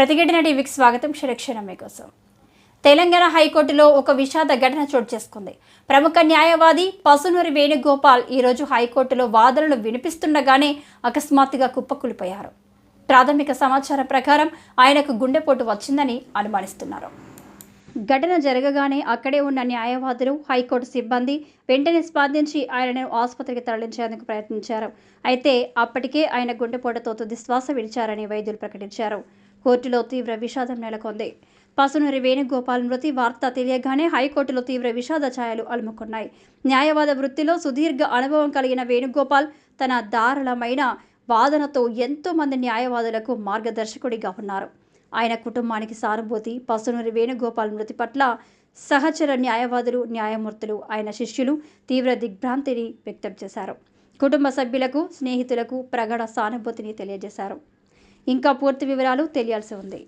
ప్రతిఘటన టీవీకి స్వాగతం. క్షణక్షణ మీకోసం. తెలంగాణ హైకోర్టులో ఒక విషాద ఘటన చోటు చేసుకుంది. ప్రముఖ న్యాయవాది పసునూరి వేణుగోపాల్ ఈరోజు హైకోర్టులో వాదనలు వినిపిస్తుండగానే అకస్మాత్తుగా కుప్పకూలిపోయారు. ప్రాథమిక సమాచారం ప్రకారం ఆయనకు గుండెపోటు వచ్చిందని అనుమానిస్తున్నారు. ఘటన జరగగానే అక్కడే ఉన్న న్యాయవాదులు హైకోర్టు సిబ్బంది వెంటనే స్పందించి ఆయనను ఆసుపత్రికి తరలించేందుకు ప్రయత్నించారు. అయితే అప్పటికే ఆయన గుండెపోటుతో తుది శ్వాస విడిచారని వైద్యులు ప్రకటించారు. కోర్టులో తీవ్ర విషాదం నెలకొంది. పసునూరి వేణుగోపాల్ మృతి వార్త తెలియగానే హైకోర్టులో తీవ్ర విషాద ఛాయలు అలుముకున్నాయి. న్యాయవాద వృత్తిలో సుదీర్ఘ అనుభవం కలిగిన వేణుగోపాల్ తన దారుణమైన వాదనతో ఎంతోమంది న్యాయవాదులకు మార్గదర్శకుడిగా ఉన్నారు. ఆయన కుటుంబానికి సానుభూతి పసునూరి వేణుగోపాల్ మృతి పట్ల సహచర న్యాయవాదులు న్యాయమూర్తులు ఆయన శిష్యులు తీవ్ర దిగ్భ్రాంతిని వ్యక్తం చేశారు. కుటుంబ సభ్యులకు స్నేహితులకు ప్రగాఢ సానుభూతిని తెలియజేశారు. ఇంకా పూర్తి వివరాలు తెలియాల్సి ఉంది.